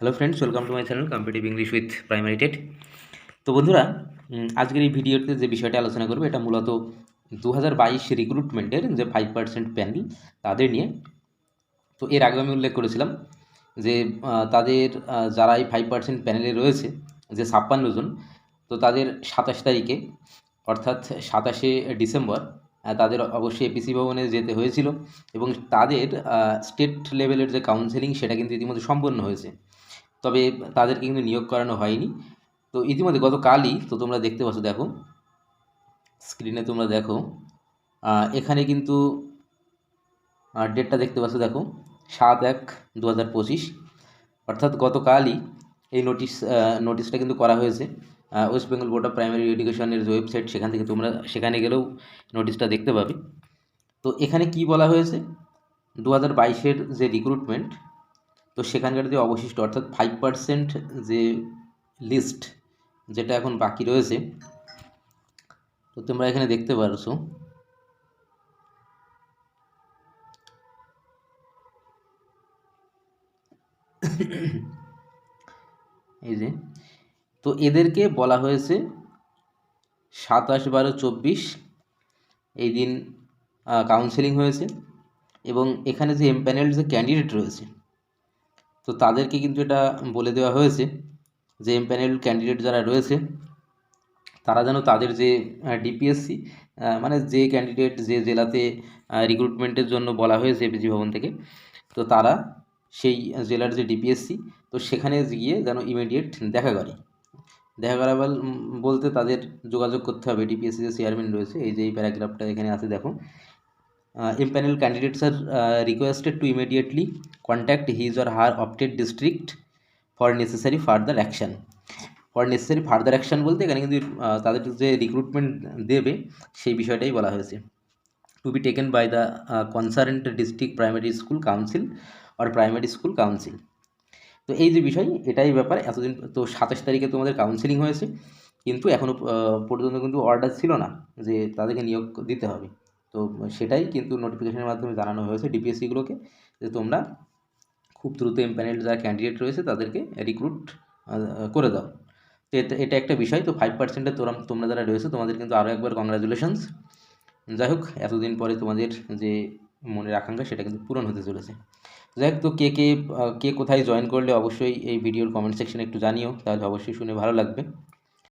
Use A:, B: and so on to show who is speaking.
A: Hello friends welcome to my channel competitive English with primary TET তো বন্ধুরা আজকের এই ভিডিওতে যে বিষয়টা আলোচনা করব, এটা মূলত দু হাজার বাইশ রিক্রুটমেন্টের যে ফাইভ পার্সেন্ট প্যানেল তাদের নিয়ে। তো এর আগে আমি উল্লেখ করেছিলাম যে তাদের যারা এই ফাইভ পার্সেন্ট প্যানেলে রয়েছে, যে ছাপ্পান্ন জন, তো তাদের সাতাশ তারিখে, অর্থাৎ সাতাশে ডিসেম্বর তাদের অবশ্যই এপিসি ভবনে যেতে হয়েছিল এবং তাদের স্টেট লেভেলের যে কাউন্সেলিং সেটা কিন্তু ইতিমধ্যে সম্পন্ন হয়েছে। তবে তাদেরকে কিন্তু নিয়োগ করানো হয়নি। তো ইতিমধ্যে গতকালই তো তোমরা দেখতে পাচ্ছ, দেখো স্ক্রিনে তোমরা দেখো এখানে কিন্তু ডেটটা দেখতে পাচ্ছ, দেখো, সাত এক দু হাজার পঁচিশ। অর্থাৎ গতকালই এই নোটিশ নোটিশটা কিন্তু করা হয়েছে। West Bengal Board of Primary এডুকেশনের যে ওয়েবসাইট সেখান থেকে তোমরা, সেখানে গেলেও নোটিশটা দেখতে পাবে। তো এখানে কি বলা হয়েছে? দু হাজার বাইশের যে রিক্রুটমেন্ট তো সেখানকার যে অবশিষ্ট, অর্থাৎ ফাইভ পার্সেন্ট যে লিস্ট যেটা এখন বাকি রয়েছে, তো তোমরা এখানে দেখতে পারছ। এই যে, তো এদেরকে বলা হয়েছে সাতাশ বারো চব্বিশ, এই দিন কাউন্সেলিং হয়েছে এবং এখানে যে এমপ্যানেল যে ক্যান্ডিডেট রয়েছে তো তাদেরকে কিন্তু এটা বলে দেওয়া হয়েছে যে এমপ্যানেল ক্যান্ডিডেট যারা রয়েছে, তারা যেন তাদের যে ডিপিএসসি মানে যে ক্যান্ডিডেট যে জেলাতে রিক্রুটমেন্টের জন্য বলা হয়েছে এপিজি ভবন থেকে, তো তারা সেই জেলার যে ডিপিএসসি তো সেখানে গিয়ে যেন ইমিডিয়েট দেখা করে। দেখা করা বল- বলতে তাদের যোগাযোগ করতে হবে। ডিপিএসসি যে চেয়ারম্যান রয়েছে, এই যে এই প্যারাগ্রাফটা এখানে আছে, দেখো। Impanel candidates are uh, requested to immediately contact his or her opted district for necessary further action. For necessary further action বলতে এখানে কিন্তু আহ, তাদের যে রিক্রুটমেন্ট দেবে সেই বিষয়টাই বলা হয়েছে। To be taken by the concerned district primary school council or primary school council তো এই যে বিষয় এটাই ব্যাপার। এতদিন তো সাতাশ তারিখে তোমাদের কাউন্সিলিং হয়েছে। কিন্তু এখনও পর্যন্ত কিন্তু অর্ডার ছিল না যে তাদেরকে নিয়োগ দিতে হবে। তো সেটাই কিন্তু নোটিফিকেশনের মাধ্যমে জানানো হয়েছে ডিপিএসসিগুলোকে যে তোমরা খুব দ্রুত এমপ্যানেল যারা ক্যান্ডিডেট রয়েছে তাদেরকে রিক্রুট করে দাও। তো এটা একটা বিষয়। তো ফাইভ পার্সেন্টে তোমরা তোমরা যারা রয়েছে তোমাদের কিন্তু আরও একবার কংগ্রাচুলেশনস যাই হোক, এতদিন পরে তোমাদের যে মনের আকাঙ্ক্ষা সেটা কিন্তু পূরণ হতে চলেছে। যাই হোক, তো কে কে কে কোথায় জয়েন করলে অবশ্যই এই ভিডিওর কমেন্ট সেকশনে একটু জানিও। তাহলে অবশ্যই শুনে ভালো লাগবে।